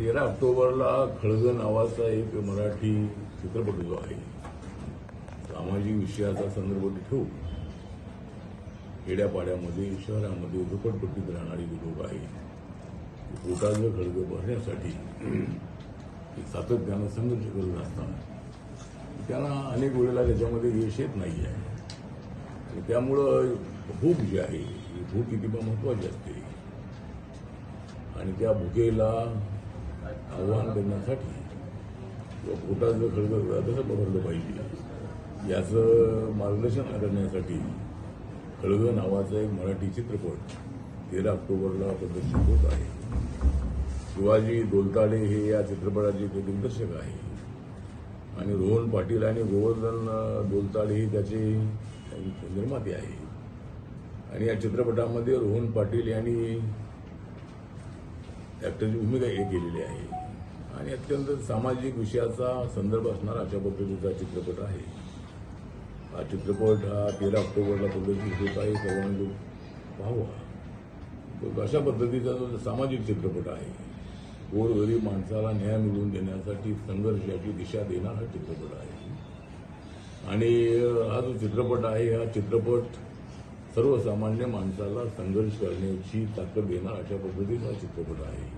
तेरा ऑक्टोबरला खळग नावाचा एक मराठी चित्रपट जो आहे सामाजिक विषयाचा संदर्भ ठेवून खेड्यापाड्यामध्ये शहरामध्ये झोपडपट्टीत राहणारी जी लोक आहेत पोटाचं खळग भरण्यासाठी सातत्यानं संघर्ष करत असताना त्यांना अनेक वेळेला त्याच्यामध्ये यश येत नाही आहे. आणि त्यामुळं भूक जी आहे ही भूक किती महत्वाची असते. आणि त्या भुकेला आव्हान देण्यासाठी किंवा पोटाचं खर्च कसं बदललं पाहिजे. याचं मार्गदर्शन करण्यासाठी खळग नावाचा एक मराठी चित्रपट तेरा ऑक्टोबरला प्रदर्शित होत आहे. शिवाजी दोलताडे हे या चित्रपटाचे ते दिग्दर्शक आहे. आणि रोहन पाटील आणि गोवर्धन दोलताडे हे त्याचे निर्माते आहे. आणि या चित्रपटामध्ये रोहन पाटील यांनी ऍक्टरची भूमिका हे केलेली आहे. आणि अत्यंत सामाजिक विषयाचा संदर्भ असणारा अशा पद्धतीचा चित्रपट आहे. हा चित्रपट हा तेरा ऑक्टोबरला प्रदर्शित होत आहे सर्वांनी तो पाहावा. तो अशा पद्धतीचा जो सामाजिक चित्रपट आहे. गोरगरीब माणसाला न्याय मिळवून देण्यासाठी संघर्षाची दिशा देणारा चित्रपट आहे. आणि हा जो चित्रपट आहे हा चित्रपट सर्वसामान्य माणसाला संघर्ष करण्याची ताकद देणार अशा पद्धतीचा चित्रपट आहे.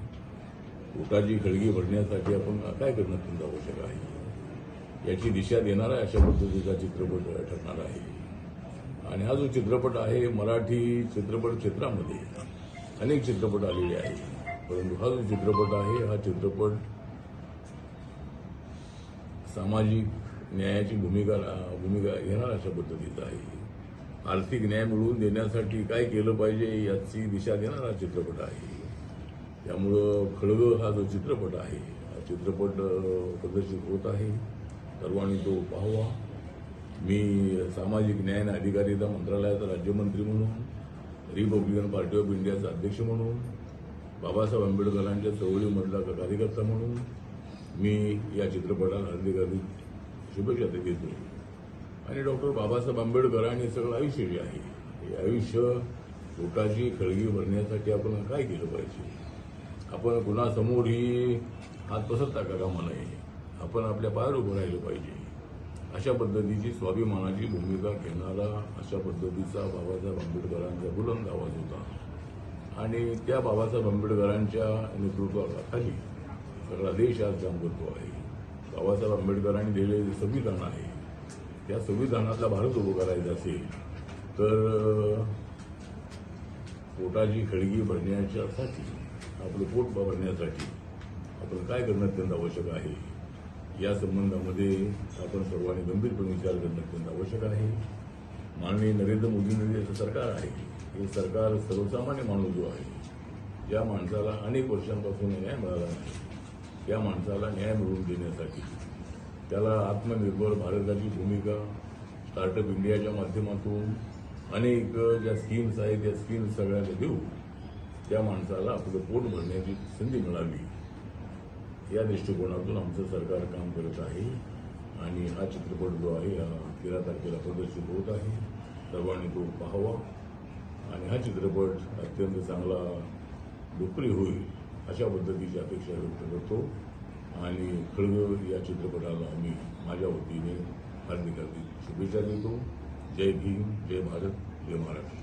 पोटाची खळगी भरण्यासाठी आपण काय करणं अत्यंत आवश्यक आहे? याची दिशा देणारा अशा पद्धतीचा चित्रपट ठरणार आहे. आणि हा जो चित्रपट आहे मराठी चित्रपट क्षेत्रामध्ये अनेक चित्रपट आलेले आहेत. परंतु हा जो चित्रपट आहे हा चित्रपट सामाजिक न्यायाची भूमिका भूमिका घेणार अशा पद्धतीचा आहे. आर्थिक न्याय मिळवून देण्यासाठी काय केलं पाहिजे याची दिशा देणारा चित्रपट आहे. त्यामुळं खळग हा जो चित्रपट आहे हा चित्रपट प्रदर्शित होत आहे. सर्वांनी तो पाहावा. मी सामाजिक न्याय आणि अधिकारिता मंत्रालयाचा राज्यमंत्री म्हणून रिपब्लिकन पार्टी ऑफ इंडियाचा अध्यक्ष म्हणून बाबासाहेब आंबेडकरांच्या चळवळीमधला कार्यकर्ता म्हणून मी या चित्रपटाला अधिकाधिक शुभेच्छा देतो. आणि डॉक्टर बाबासाहेब आंबेडकरांनी सगळं आयुष्य जे आहे हे आयुष्य पोटाची खळगी भरण्यासाठी आपण काय केलं पाहिजे? आपण कुणासमोरही हात पसरता का कामा नये आपण आपल्या पायावर उभं राहिलं पाहिजे. अशा पद्धतीची स्वाभिमानाची भूमिका घेणारा अशा पद्धतीचा बाबासाहेब आंबेडकरांचा बुलंद आवाज होता. आणि त्या बाबासाहेब आंबेडकरांच्या नेतृत्वाखाली सगळा देश आज काम करतो आहे. बाबासाहेब आंबेडकरांनी दिलेले संविधान आहे. या संविधानातला भारत उभं करायचा असेल तर पोटाची खळगी भरण्याच्यासाठी आपलं पोट भरण्यासाठी आपण काय करणं अत्यंत आवश्यक आहे? या संबंधामध्ये आपण सर्वांनी गंभीरपणे विचार करणं अत्यंत आवश्यक आहे. माननीय नरेंद्र मोदींनी जे सरकार आहे हे सरकार सर्वसामान्य माणूस जो आहे ज्या माणसाला अनेक वर्षांपासून न्याय मिळाला नाही. त्या माणसाला न्याय मिळवून देण्यासाठी त्याला आत्मनिर्भर भारताची भूमिका स्टार्टअप इंडियाच्या माध्यमातून अनेक ज्या स्कीम्स आहेत त्या स्कीम्स सगळ्यांना देऊ त्या माणसाला आपलं पोट भरण्याची संधी मिळावी या दृष्टिकोनातून आमचं सरकार काम करत आहे आणि हा चित्रपट जो आहे हा तेरा तारखेला प्रदर्शित होत आहे. सर्वांनी तो पाहावा आणि हा चित्रपट अत्यंत चांगला लोकप्रिय होईल अशा पद्धतीची अपेक्षा व्यक्त करतो. आणि खळगळ या चित्रपटाला आम्ही माझ्या वतीने हार्दिक हार्दिक शुभेच्छा देतो. जय भीम जय भारत जय महाराष्ट्र.